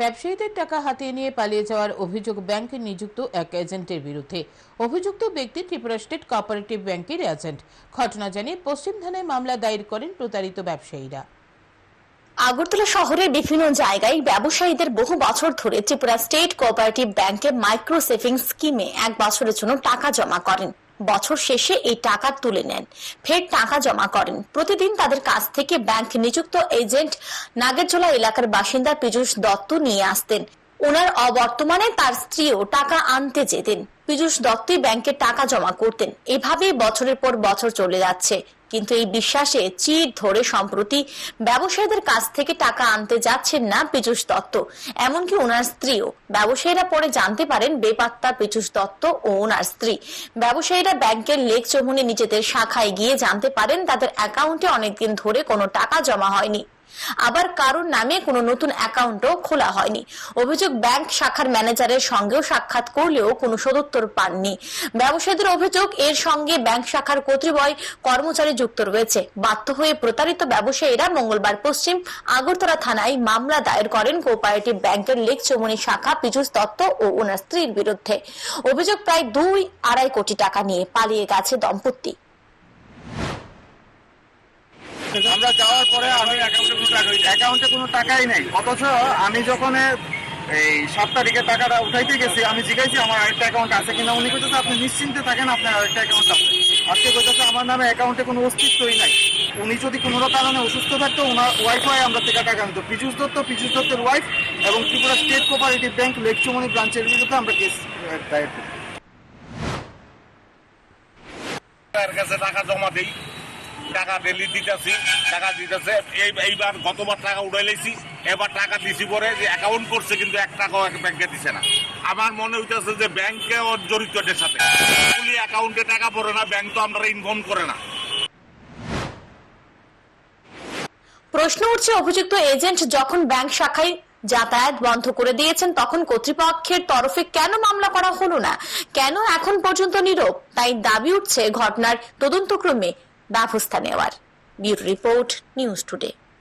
ব্যবসায়ীদের টাকা হাতিয়ে নিয়ে পালিয়ে যাওয়ার অভিযোগ ব্যাংকে নিযুক্ত এক এজেন্টের বিরুদ্ধে। অভিযুক্ত ব্যক্তি ত্রিপুরা স্টেট কোঅপারেটিভ ব্যাংকের এজেন্ট। ঘটনা জানিয়ে পশ্চিম থানায় মামলা দায়ের করেন প্রতারিত ব্যবসায়ীরা। আগরতলা শহরের বিভিন্ন জায়গায় ব্যবসায়ীদের বহু বছর ধরে ত্রিপুরা স্টেট কোঅপারেটিভ ব্যাংকে মাইক্রো সেভিংস স্কিমে এক বছরের জন্য টাকা জমা করেন। বছর শেষে এই টাকা তুলে নেন। ফের টাকা জমা করেন। প্রতিদিন তাদের কাছ থেকে ব্যাংক নিযুক্ত এজেন্ট নাগেরচোলা এলাকার বাসিন্দা পীযূষ দত্ত নিয়ে আসতেন। ওনার অবর্তমানে তার স্ত্রীও টাকা আনতে যেতেন। পীযূষ দত্তই ব্যাংকে টাকা জমা করতেন। এভাবেই বছরের পর বছর চলে যাচ্ছে। কিন্তু এই বিশ্বাসে চির ধরে সম্প্রতি ব্যবসায়ীদের কাছ থেকে টাকা আনতে যাচ্ছেন না পীযুষ দত্ত। এমনকি ওনার স্ত্রীও। ব্যবসায়ীরা পরে জানতে পারেন বেপাত্তা পীযুষ দত্ত ও ওনার স্ত্রী। ব্যবসায়ীরা ব্যাংকের লেক চমুনে নিজেদের শাখায় গিয়ে জানতে পারেন তাদের অ্যাকাউন্টে অনেকদিন ধরে কোনো টাকা জমা হয়নি। আবার কারোর নামে কোনো নতুন অ্যাকাউন্টও খোলা হয়নি। অভিযোগ ব্যাংক শাখার ম্যানেজারের সঙ্গেও সাক্ষাৎ করলেও কোনো সদুত্তর পাননি। ব্যবসায়ীদের অভিযোগ, এর সঙ্গে ব্যাংক শাখার কর্তৃপয় কর্মচারী যুক্ত রয়েছে। বাধ্য হয়ে প্রতারিত ব্যবসায়ীরা মঙ্গলবার পশ্চিম আগরতলা থানায় মামলা দায়ের করেন কোঅপারেটিভ ব্যাংকের লেক চৌমনি শাখা, পীযূষ দত্ত ও ওনার স্ত্রীর বিরুদ্ধে। অভিযোগ প্রায় দুই আড়াই কোটি টাকা নিয়ে পালিয়ে গেছে দম্পতি। আমরা যাওয়ার পরে আমি অ্যাকাউন্টে কোনো টাকাই নেই। অথচ আমি যখন এই সাত তারিখে টাকাটা উঠাইতে গেছি, আমি জিজ্ঞাসি আমার আরেকটা অ্যাকাউন্ট আছে কিনা? উনি কইতেছে, আপনি নিশ্চিন্তে থাকেন, আপনার আরেকটা অ্যাকাউন্ট আছে। আজকে কইতেছে, আমার নামে অ্যাকাউন্টে কোনো অস্তিত্বই নাই। উনি যদি কোনো কারণে অসুস্থ থাকতো, ওনার ওয়াইফাই আমরা থেকে টাকা নিত। পীযুষ দত্ত, পীযুষ দত্তের ওয়াইফ এবং Tripura state cooperative bank Lekchumoni ব্রাঞ্চের বিরুদ্ধে আমরা কেস দায়ের কাছে টাকা জমা দেই। টাকা ডেলি দিতেছি, টাকা দিতেছে। এই এইবার গতবার টাকা উড়াই লাইছি, এবার টাকা দিছি পরে যে অ্যাকাউন্ট করছে কিন্তু এক টাকাও এক ব্যাংকে দিছে না। আমার মনে হইতেছে যে ব্যাংকে ওর জড়িত এটার সাথে। পুলি অ্যাকাউন্টে টাকা পড়ে না ব্যাংক তো আমরা ইনফর্ম করে না। প্রশ্ন উঠছে, অভিযুক্ত এজেন্ট যখন ব্যাংক শাখায় যাতায়াত বন্ধ করে দিয়েছেন, তখন কর্তৃপক্ষের তরফে কেন মামলা করা হলো না? কেন এখন পর্যন্ত নীরব? তাই দাবি উঠছে ঘটনার তদন্তক্রমে ব্যবস্থা নেওয়ার ব্যুরো রিপোর্ট নিউজ টুডে।